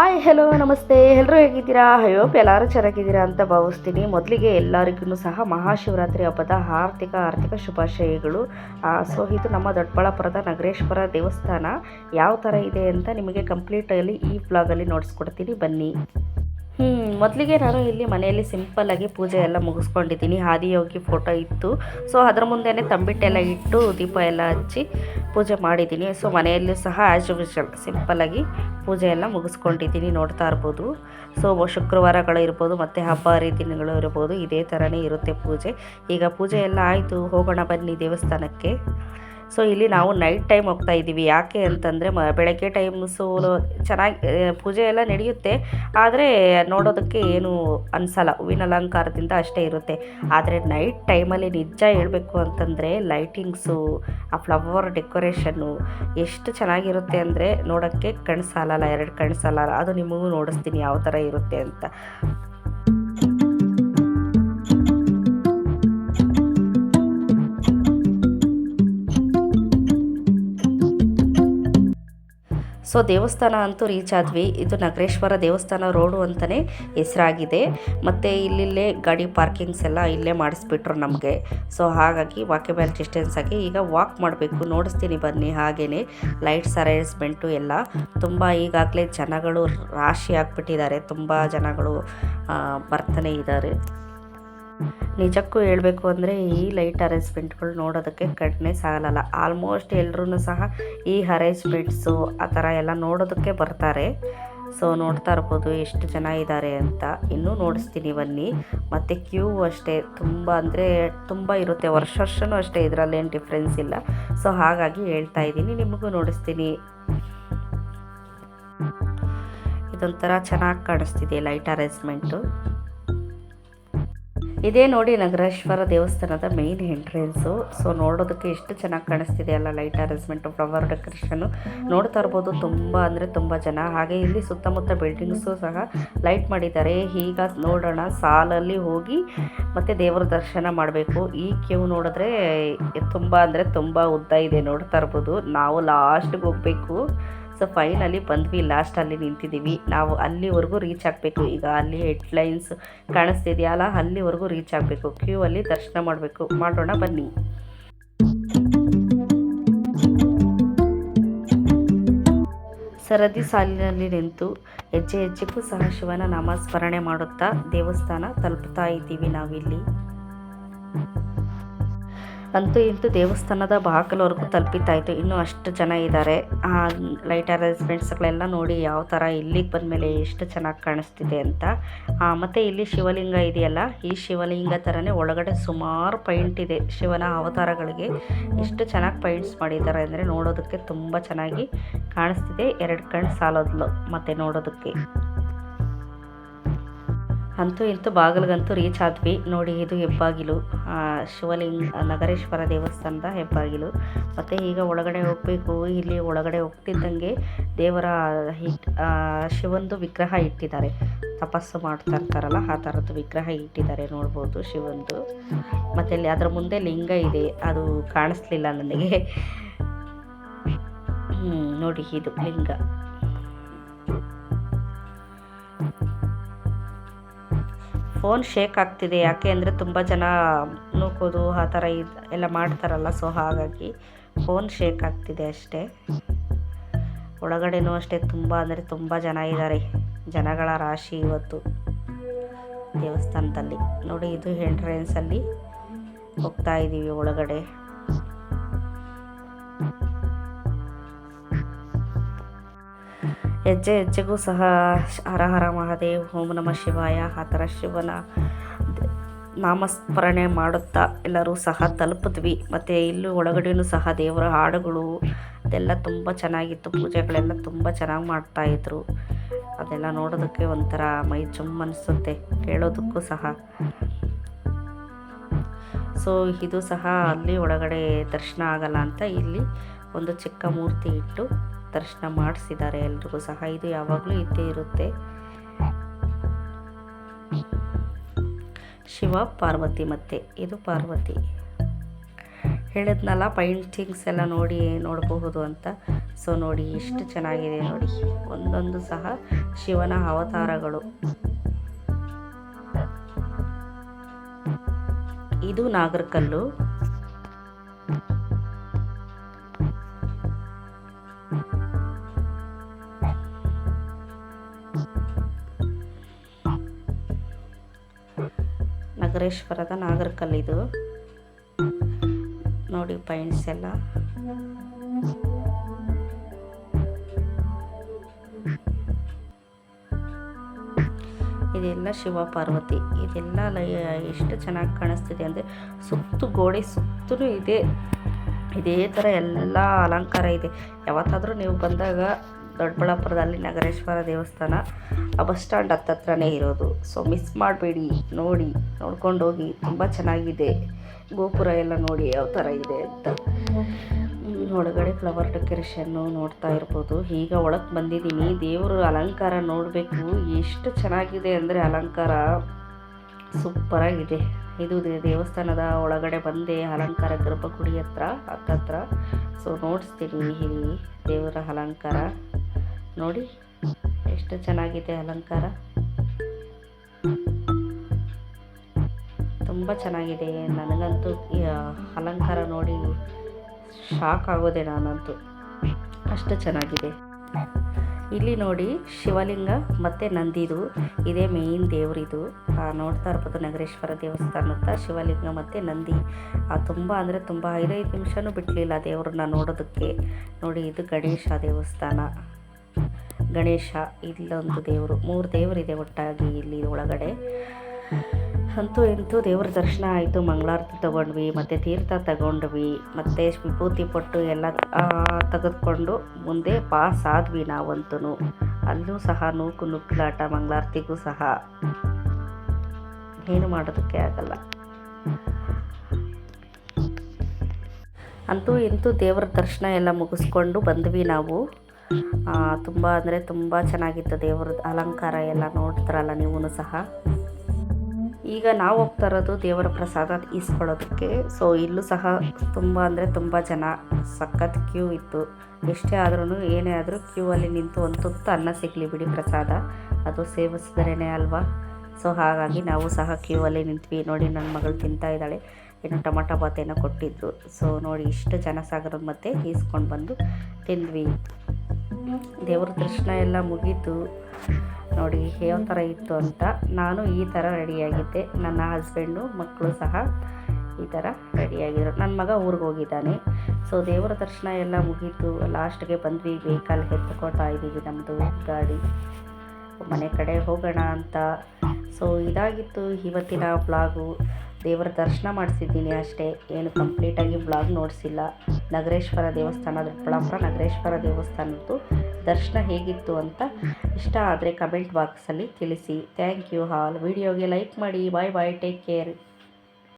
Hi hello ನಮಸ್ತೆ. ಎಲ್ಲರೂ ಹೇಗಿದ್ದೀರಾ? ಹೋಪ್ ಎಲ್ಲರೂ ಚೆನ್ನಾಗಿದ್ದೀರಾ ಅಂತ ಭಾವಿಸ್ತೀನಿ. ಮೊದಲಿಗೆ ಎಲ್ಲರಿಗೂ ಸಹ ಮಹಾಶಿವರಾತ್ರಿ ಹಬ್ಬದ ಆರ್ಥಿಕ ಆರ್ಥಿಕ ಶುಭಾಶಯಗಳು. ಸೊ ಇದು ನಮ್ಮ ದೊಡ್ಡಬಳ್ಳಾಪುರದ ನಗರೇಶ್ವರ ದೇವಸ್ಥಾನ. ಯಾವ ಥರ ಇದೆ ಅಂತ ನಿಮಗೆ ಕಂಪ್ಲೀಟಲ್ಲಿ ಈ ಬ್ಲಾಗಲ್ಲಿ ನೋಡಿಸ್ಕೊಡ್ತೀನಿ. ಬನ್ನಿ. ಮೊದಲಿಗೆ ನಾನು ಇಲ್ಲಿ ಮನೆಯಲ್ಲಿ ಸಿಂಪಲ್ಲಾಗಿ ಪೂಜೆ ಎಲ್ಲ ಮುಗಿಸ್ಕೊಂಡಿದ್ದೀನಿ. ಆದಿಯೋಗಿ ಫೋಟೋ ಇತ್ತು. ಸೊ ಅದ್ರ ಮುಂದೆನೇ ತಂಬಿಟ್ಟೆಲ್ಲ ಇಟ್ಟು ದೀಪ ಎಲ್ಲ ಹಚ್ಚಿ ಪೂಜೆ ಮಾಡಿದ್ದೀನಿ. ಸೊ ಮನೆಯಲ್ಲೂ ಸಹ ಆ್ಯಸ್ ಯೂಶಲ್ ಸಿಂಪಲ್ಲಾಗಿ ಪೂಜೆ ಎಲ್ಲ ಮುಗಿಸ್ಕೊಂಡಿದ್ದೀನಿ ನೋಡ್ತಾ ಇರ್ಬೋದು. ಸೊ ಶುಕ್ರವಾರಗಳು ಇರ್ಬೋದು, ಮತ್ತು ಹಬ್ಬ ಹರಿದಿನಗಳು ಇರ್ಬೋದು, ಇದೇ ಥರನೇ ಇರುತ್ತೆ ಪೂಜೆ. ಈಗ ಪೂಜೆ ಎಲ್ಲ ಆಯಿತು. ಹೋಗೋಣ ಬನ್ನಿ ದೇವಸ್ಥಾನಕ್ಕೆ. ಸೊ ಇಲ್ಲಿ ನಾವು ನೈಟ್ ಟೈಮ್ ಹೋಗ್ತಾ ಇದ್ದೀವಿ. ಯಾಕೆ ಅಂತಂದರೆ, ಮ, ಬೆಳಗ್ಗೆ ಟೈಮ್ಸು ಚೆನ್ನಾಗಿ ಪೂಜೆ ಎಲ್ಲ ನಡೆಯುತ್ತೆ. ಆದರೆ ನೋಡೋದಕ್ಕೆ ಏನು ಅನಿಸಲ್ಲ. ಹೂವಿನ ಅಲಂಕಾರದಿಂದ ಅಷ್ಟೇ ಇರುತ್ತೆ. ಆದರೆ ನೈಟ್ ಟೈಮಲ್ಲಿ ನಿಜ ಹೇಳಬೇಕು ಅಂತಂದರೆ ಲೈಟಿಂಗ್ಸು ಆ ಫ್ಲವರ್ ಡೆಕೋರೇಷನ್ನು ಎಷ್ಟು ಚೆನ್ನಾಗಿರುತ್ತೆ ಅಂದರೆ ನೋಡೋಕ್ಕೆ ಕಣ್ಣು ಸಾಲಲ್ಲ ಎರಡು ಕಣ್ಣು ಸಾಲಲ್ಲ ಅದು ನಿಮಗೂ ನೋಡಿಸ್ತೀನಿ ಯಾವ ಥರ ಇರುತ್ತೆ ಅಂತ. ಸೊ ದೇವಸ್ಥಾನ ಅಂತೂ ರೀಚ್ ಆದ್ವಿ. ಇದು ನಗರೇಶ್ವರ ದೇವಸ್ಥಾನ ರೋಡು ಅಂತಲೇ ಹೆಸರಾಗಿದೆ. ಮತ್ತು ಇಲ್ಲಿಲ್ಲೇ ಗಾಡಿ ಪಾರ್ಕಿಂಗ್ಸ್ ಎಲ್ಲ ಇಲ್ಲೇ ಮಾಡಿಸ್ಬಿಟ್ರು ನಮಗೆ. ಸೊ ಹಾಗಾಗಿ ವಾಕೆಬಲ್ ಡಿಸ್ಟೆನ್ಸ್ ಆಗಿ ಈಗ ವಾಕ್ ಮಾಡಬೇಕು. ನೋಡಿಸ್ತೀನಿ ಬನ್ನಿ ಹಾಗೇ ಲೈಟ್ಸ್ ಅರೇಂಜ್ಮೆಂಟು ಎಲ್ಲ. ತುಂಬ ಈಗಾಗಲೇ ಜನಗಳು ರಾಶಿ ಆಗಿಬಿಟ್ಟಿದ್ದಾರೆ. ತುಂಬ ಜನಗಳು ಬರ್ತಾನೆ ಇದ್ದಾರೆ. ನಿಜಕ್ಕೂ ಹೇಳಬೇಕು ಅಂದರೆ ಈ ಲೈಟ್ ಅರೇಂಜ್ಮೆಂಟ್ಗಳು ನೋಡೋದಕ್ಕೆ ಕಡಿಮೆ ಸಾಗಲ್ಲ ಆಲ್ಮೋಸ್ಟ್ ಎಲ್ಲರೂ ಸಹ ಈ ಅರೇಂಜ್ಮೆಂಟ್ಸು ಆ ಥರ ಎಲ್ಲ ನೋಡೋದಕ್ಕೆ ಬರ್ತಾರೆ. ಸೊ ನೋಡ್ತಾ ಇರ್ಬೋದು ಎಷ್ಟು ಜನ ಇದ್ದಾರೆ ಅಂತ. ಇನ್ನೂ ನೋಡಿಸ್ತೀನಿ ಬನ್ನಿ. ಮತ್ತು ಕ್ಯೂ ಅಷ್ಟೇ. ತುಂಬ ಅಂದರೆ ತುಂಬ ಇರುತ್ತೆ. ವರ್ಷ ವರ್ಷವೂ ಅಷ್ಟೇ ಇದರಲ್ಲೇನು ಡಿಫ್ರೆನ್ಸ್ ಇಲ್ಲ. ಸೊ ಹಾಗಾಗಿ ಹೇಳ್ತಾ ಇದ್ದೀನಿ. ನಿಮಗೂ ನೋಡಿಸ್ತೀನಿ. ಇದೊಂಥರ ಚೆನ್ನಾಗಿ ಕಾಣಿಸ್ತಿದೆ ಲೈಟ್ ಅರೇಂಜ್ಮೆಂಟು ಇದೇ ನೋಡಿ ನಗರೇಶ್ವರ ದೇವಸ್ಥಾನದ ಮೇನ್ ಎಂಟ್ರೆನ್ಸು ಸೊ ನೋಡೋದಕ್ಕೆ ಎಷ್ಟು ಚೆನ್ನಾಗಿ ಕಾಣಿಸ್ತಿದೆ ಅಲ್ಲ ಲೈಟ್ ಅರೇಂಜ್ಮೆಂಟು ಫ್ಲವರ್ ಡೆಕೋರೇಷನ್ನು ನೋಡ್ತಾ ಇರ್ಬೋದು ತುಂಬ ಅಂದರೆ ತುಂಬ ಜನ. ಹಾಗೆ ಇಲ್ಲಿ ಸುತ್ತಮುತ್ತ ಬಿಲ್ಡಿಂಗ್ಸು ಸಹ ಲೈಟ್ ಮಾಡಿದ್ದಾರೆ. ಈಗ ನೋಡೋಣ, ಸಾಲಲ್ಲಿ ಹೋಗಿ ಮತ್ತು ದೇವರ ದರ್ಶನ ಮಾಡಬೇಕು. ಈ ಕ್ಯೂ ನೋಡಿದ್ರೆ ತುಂಬ ಅಂದರೆ ತುಂಬ ಉದ್ದ ಇದೆ ನೋಡ್ತಾ ಇರ್ಬೋದು. ನಾವು ಲಾಸ್ಟ್ಗೆ ಹೋಗಬೇಕು. ಸೊ ಫೈನಲಿ ಬಂದ್ವಿ ಲಾಸ್ಟಲ್ಲಿ ನಿಂತಿದ್ದೀವಿ. ನಾವು ಅಲ್ಲಿವರೆಗೂ ರೀಚ್ ಆಗಬೇಕು. ಈಗ ಅಲ್ಲಿ ಹೆಡ್ಲೈನ್ಸ್ ಕಾಣಿಸ್ತಿದೆಯಲ್ಲ ಅಲ್ಲಿವರೆಗೂ ರೀಚ್ ಆಗಬೇಕು. ಕ್ಯೂ ಅಲ್ಲಿ ದರ್ಶನ ಮಾಡಬೇಕು. ಮಾಡೋಣ ಬನ್ನಿ. ಸರದಿ ಸಾಲಿನಲ್ಲಿ ನಿಂತು ಹೆಜ್ಜೆ ಹೆಜ್ಜೆಗೂ ಸಹ ಶಿವನ ನಾಮಸ್ಮರಣೆ ಮಾಡುತ್ತಾ ದೇವಸ್ಥಾನ ತಲುಪ್ತಾ ಇದ್ದೀವಿ ನಾವಿಲ್ಲಿ. ಅಂತೂ ಇಂತೂ ದೇವಸ್ಥಾನದ ಬಾಗಿಲವರೆಗೂ ತಲುಪಿತಾಯಿತು ಇನ್ನೂ ಅಷ್ಟು ಜನ ಇದ್ದಾರೆ. ಆ ಲೈಟ್ ಅರೇಂಜ್ಮೆಂಟ್ಸ್ಗಳೆಲ್ಲ ನೋಡಿ ಯಾವ ಥರ ಇಲ್ಲಿಗೆ ಬಂದಮೇಲೆ ಎಷ್ಟು ಚೆನ್ನಾಗಿ ಕಾಣಿಸ್ತಿದೆ ಅಂತ. ಮತ್ತು ಇಲ್ಲಿ ಶಿವಲಿಂಗ ಇದೆಯಲ್ಲ, ಈ ಶಿವಲಿಂಗ ಥರನೇ ಒಳಗಡೆ ಸುಮಾರು ಪೈಂಟ್ ಇದೆ. ಶಿವನ ಅವತಾರಗಳಿಗೆ ಎಷ್ಟು ಚೆನ್ನಾಗಿ ಪೈಂಟ್ಸ್ ಮಾಡಿದ್ದಾರೆ ಅಂದರೆ ನೋಡೋದಕ್ಕೆ ತುಂಬ ಚೆನ್ನಾಗಿ ಕಾಣಿಸ್ತಿದೆ. ಎರಡು ಕಣ್ಣು ಸಾಲೋದ್ಲು ಮತ್ತು ನೋಡೋದಕ್ಕೆ. ಅಂತೂ ಇಂತೂ ಬಾಗಿಲಿಗಂತೂ ರೀಚ್ ಆದ್ವಿ. ನೋಡಿ ಇದು ಹೆಬ್ಬಾಗಿಲು. ಶಿವಲಿಂಗ, ನಗರೇಶ್ವರ ದೇವಸ್ಥಾನದ ಹೆಬ್ಬಾಗಿಲು. ಮತ್ತು ಈಗ ಒಳಗಡೆ ಹೋಗಬೇಕು. ಇಲ್ಲಿ ಒಳಗಡೆ ಹೋಗ್ತಿದ್ದಂಗೆ ದೇವರ ಶಿವಂದು ವಿಗ್ರಹ ಇಟ್ಟಿದ್ದಾರೆ. ತಪಸ್ಸು ಮಾಡ್ತಾ ಇರ್ತಾರಲ್ಲ, ಆ ಥರದ್ದು ವಿಗ್ರಹ ಇಟ್ಟಿದ್ದಾರೆ ನೋಡ್ಬೋದು ಶಿವಂದು. ಮತ್ತು ಇಲ್ಲಿ ಅದರ ಮುಂದೆ ಲಿಂಗ ಇದೆ. ಅದು ಕಾಣಿಸ್ಲಿಲ್ಲ ನನಗೆ. ನೋಡಿ ಇದು ಲಿಂಗ. ಫೋನ್ ಶೇಕ್ ಆಗ್ತಿದೆ. ಯಾಕೆ ಅಂದರೆ ತುಂಬ ಜನ ನೂಕೋದು ಆ ಥರ ಎಲ್ಲ ಮಾಡ್ತಾರಲ್ಲ. ಸೊ ಹಾಗಾಗಿ ಫೋನ್ ಶೇಕ್ ಆಗ್ತಿದೆ ಅಷ್ಟೇ. ಒಳಗಡೆನೂ ಅಷ್ಟೇ ತುಂಬ ಅಂದರೆ ತುಂಬ ಜನ ಇದ್ದಾರೆ ಜನಗಳ ರಾಶಿ ಇವತ್ತು ದೇವಸ್ಥಾನದಲ್ಲಿ. ನೋಡಿ, ಇದು ಎಂಟ್ರೆನ್ಸಲ್ಲಿ ಹೋಗ್ತಾ ಇದ್ದೀವಿ ಒಳಗಡೆ. ಹೆಜ್ಜೆ ಹೆಜ್ಜೆಗೂ ಸಹ ಹರ ಹರ ಮಹಾದೇವ್, ಓಂ ನಮ ಶಿವಾಯ ಆ ಥರ ಶಿವನ ನಾಮಸ್ಮರಣೆ ಮಾಡುತ್ತಾ ಎಲ್ಲರೂ ಸಹ ತಲುಪಿದ್ವಿ. ಮತ್ತು ಇಲ್ಲೂ ಒಳಗಡೆಯೂ ಸಹ ದೇವರ ಹಾಡುಗಳು ಅದೆಲ್ಲ ತುಂಬ ಚೆನ್ನಾಗಿತ್ತು. ಪೂಜೆಗಳೆಲ್ಲ ತುಂಬ ಚೆನ್ನಾಗಿ ಮಾಡ್ತಾಯಿದ್ರು ಅದೆಲ್ಲ ನೋಡೋದಕ್ಕೆ ಒಂಥರ ಮೈ ಜುಮ್ ಅನಿಸುತ್ತೆ, ಕೇಳೋದಕ್ಕೂ ಸಹ. ಸೊ ಇದು ಸಹ ಅಲ್ಲಿ ಒಳಗಡೆ ದರ್ಶನ ಆಗಲ್ಲ ಅಂತ ಇಲ್ಲಿ ಒಂದು ಚಿಕ್ಕ ಮೂರ್ತಿ ಇಟ್ಟು ದರ್ಶನ ಮಾಡಿಸಿದ್ದಾರೆ ಎಲ್ರಿಗೂ ಸಹ. ಇದು ಯಾವಾಗಲೂ ಇದ್ದೇ ಇರುತ್ತೆ. ಶಿವ, ಪಾರ್ವತಿ ಮತ್ತೆ ಇದು ಪಾರ್ವತಿ. ಹೇಳಿದ್ನಲ್ಲ ಪೈಂಟಿಂಗ್ಸ್ ಎಲ್ಲ ನೋಡಿ ನೋಡಬಹುದು ಅಂತ. ಸೊ ನೋಡಿ ಎಷ್ಟು ಚೆನ್ನಾಗಿದೆ ನೋಡಿ. ಒಂದೊಂದು ಸಹ ಶಿವನ ಅವತಾರಗಳು. ಇದು ನಾಗರಕಲ್ಲು. ನಗರೇಶ್ವರದ ನಾಗರಕಲ್ಲಿದು. ನೋಡಿ ಪೈಂಟ್ಸ್ ಎಲ್ಲ. ಇದೆಲ್ಲ ಶಿವ ಪಾರ್ವತಿ ಇದೆಲ್ಲ ಎಷ್ಟು ಚೆನ್ನಾಗಿ ಕಾಣಿಸ್ತಿದೆ ಅಂದರೆ ಸುತ್ತು ಗೋಡೆ ಸುತ್ತಲೂ ಇದೆ. ಇದೇ ಥರ ಎಲ್ಲ ಅಲಂಕಾರ ಇದೆ. ಯಾವತ್ತಾದರೂ ನೀವು ಬಂದಾಗ ದೊಡ್ಡಬಳ್ಳಾಪುರದಲ್ಲಿ ನಗರೇಶ್ವರ ದೇವಸ್ಥಾನ. ಆ ಬಸ್ ಸ್ಟ್ಯಾಂಡ್ ಹತ್ತತ್ರನೇ ಇರೋದು. ಸೊ ಮಿಸ್ ಮಾಡಬೇಡಿ, ನೋಡಿ ನೋಡ್ಕೊಂಡು ಹೋಗಿ ತುಂಬ ಚೆನ್ನಾಗಿದೆ. ಗೋಪುರ ಎಲ್ಲ ನೋಡಿ ಯಾವ ಥರ ಇದೆ ಅಂತ. ಒಳಗಡೆ ಫ್ಲವರ್ ಡೆಕೋರೇಷನ್ನು ನೋಡ್ತಾ ಇರ್ಬೋದು. ಈಗ ಒಳಗೆ ಬಂದಿದ್ದೀನಿ. ದೇವರು ಅಲಂಕಾರ ನೋಡಬೇಕು. ಎಷ್ಟು ಚೆನ್ನಾಗಿದೆ ಅಂದರೆ ಅಲಂಕಾರ ಸೂಪರಾಗಿದೆ ಇದು ದೇವಸ್ಥಾನದ ಒಳಗಡೆ ಬಂದೆ ಅಲಂಕಾರ ಗರ್ಭಗುಡಿ ಹತ್ರ, ಹತ್ತತ್ರ. ಸೊ ನೋಡಿಸ್ತೀನಿ ಇಲ್ಲಿ ದೇವರ ಅಲಂಕಾರ. ನೋಡಿ. ಎಷ್ಟು ಚೆನ್ನಾಗಿದೆ ಅಲಂಕಾರ. ತುಂಬ ಚೆನ್ನಾಗಿದೆ. ನನಗಂತೂ ಅಲಂಕಾರ ನೋಡಿ ಶಾಕ್ ಆಗೋದೆ ನಾನಂತೂ. ಅಷ್ಟು ಚೆನ್ನಾಗಿದೆ. ಇಲ್ಲಿ ನೋಡಿ ಶಿವಲಿಂಗ ಮತ್ತು ನಂದಿದು. ಇದೇ ಮೇಯ್ನ್ ದೇವರಿದು. ನೋಡ್ತಾ ಇರ್ಬೋದು ನಗರೇಶ್ವರ ದೇವಸ್ಥಾನದ ಶಿವಲಿಂಗ ಮತ್ತು ನಂದಿ. ತುಂಬ ಅಂದರೆ ತುಂಬ ಐದೈದು ನಿಮಿಷನೂ ಬಿಡಲಿಲ್ಲ ದೇವ್ರನ್ನ ನೋಡೋದಕ್ಕೆ. ನೋಡಿ ಇದು ಗಣೇಶ ದೇವಸ್ಥಾನ. ಗಣೇಶ ಇಲ್ಲೊಂದು ದೇವರು. ಮೂರು ದೇವರಿದೆ ಒಟ್ಟಾಗಿ ಇಲ್ಲಿ ಒಳಗಡೆ. ಅಂತೂ ಇಂತೂ ದೇವ್ರ ದರ್ಶನ ಆಯಿತು. ಮಂಗಳಾರತಿ ತಗೊಂಡ್ವಿ, ಮತ್ತು ತೀರ್ಥ ತಗೊಂಡ್ವಿ, ಮತ್ತು ವಿಭೂತಿ ಪಟ್ಟು ಎಲ್ಲ ತೆಗೆದುಕೊಂಡು ಮುಂದೆ ಪಾಸ್ ಆದ್ವಿ ನಾವಂತೂ ಅಲ್ಲೂ ಸಹ ನೂಕು ನುಗ್ಲಾಟ ಮಂಗಳಾರತಿಗೂ ಸಹ. ಏನು ಮಾಡೋದಕ್ಕೆ ಆಗಲ್ಲ. ಅಂತೂ ಇಂತೂ ದೇವರ ದರ್ಶನ ಎಲ್ಲ ಮುಗಿಸ್ಕೊಂಡು ಬಂದ್ವಿ ನಾವು. ತುಂಬ ಅಂದರೆ ತುಂಬ ಚೆನ್ನಾಗಿತ್ತು ದೇವ್ರದ್ದು ಅಲಂಕಾರ ಎಲ್ಲ ನೋಡ್ತಾರಲ್ಲ ನೀವು ಸಹ. ಈಗ ನಾವು ಹೋಗ್ತಾ ಇರೋದು ದೇವರ ಪ್ರಸಾದ ಈಸ್ಕೊಳ್ಳೋದಕ್ಕೆ ಸೊ ಇಲ್ಲೂ ಸಹ ತುಂಬ ಅಂದರೆ ತುಂಬ ಜನ ಸಖತ್ ಕ್ಯೂ ಇತ್ತು. ಎಷ್ಟೇ ಆದ್ರೂ ಏನೇ ಆದರೂ ಕ್ಯೂ ಅಲ್ಲಿ ನಿಂತು ಒಂದು ತುತ್ತು ಅನ್ನ ಸಿಗಲಿ ಬಿಡಿ ಪ್ರಸಾದ. ಅದು ಸೇವಿಸಿದ್ರೇ ಅಲ್ವಾ? ಸೊ ಹಾಗಾಗಿ ನಾವು ಸಹ ಕ್ಯೂ ಅಲ್ಲಿ ನಿಂತ್ವಿ. ನೋಡಿ ನನ್ನ ಮಗಳು ತಿಂತಾ ಇದ್ದಾಳೆ. ಏನು ಟೊಮಟೊ ಬಾತೇನೋ ಕೊಟ್ಟಿದ್ರು. ಸೊ ನೋಡಿ, ಇಷ್ಟು ಜನ ಸಾಗರದ ಮತ್ತೆ ಈಸ್ಕೊಂಡು ಬಂದು ತಿಂದ್ವಿ. ದೇವ್ರ ದರ್ಶನ ಎಲ್ಲ ಮುಗೀತು. ನೋಡಿ ಯಾವ ಥರ ಇತ್ತು ಅಂತ. ನಾನು ಈ ಥರ ರೆಡಿಯಾಗಿದ್ದೆ. ನನ್ನ ಹಸ್ಬೆಂಡು ಮಕ್ಕಳು ಸಹ ಈ ಥರ ರೆಡಿಯಾಗಿದ್ರು. ನನ್ನ ಮಗ ಊರಿಗೆ ಹೋಗಿದ್ದಾನೆ. ಸೊ ದೇವರ ದರ್ಶನ ಎಲ್ಲ ಮುಗೀತು. ಲಾಸ್ಟ್ಗೆ ಬಂದ್ವಿ. ವೆಹಿಕಲ್ ಎತ್ಕೊಳ್ತಾ ಇದ್ದೀವಿ ನಮ್ಮದು ಗಾಡಿ. ಮನೆ ಕಡೆ ಹೋಗೋಣ ಅಂತ. ಸೊ ಇದಾಗಿತ್ತು ಇವತ್ತಿನ ಬ್ಲಾಗು ದೇವರ ದರ್ಶನ ಮಾಡಿಸಿದ್ದೀನಿ ಅಷ್ಟೇ. ಏನು ಕಂಪ್ಲೀಟಾಗಿ ಬ್ಲಾಗ್ ನೋಡಿಸಿಲ್ಲ. ನಗರೇಶ್ವರ ದೇವಸ್ಥಾನ ದೊಡ್ಡಬಳ್ಳಾಪುರ ನಗರೇಶ್ವರ ದೇವಸ್ಥಾನದ್ದು ದರ್ಶನ ಹೇಗಿತ್ತು ಅಂತ ಇಷ್ಟ ಆದರೆ ಕಮೆಂಟ್ ಬಾಕ್ಸಲ್ಲಿ ತಿಳಿಸಿ. ಥ್ಯಾಂಕ್ ಯು ಹಾಲ್ ವಿಡಿಯೋಗೆ ಲೈಕ್ ಮಾಡಿ. ಬಾಯ್ ಬಾಯ್ ಟೇಕ್ ಕೇರ್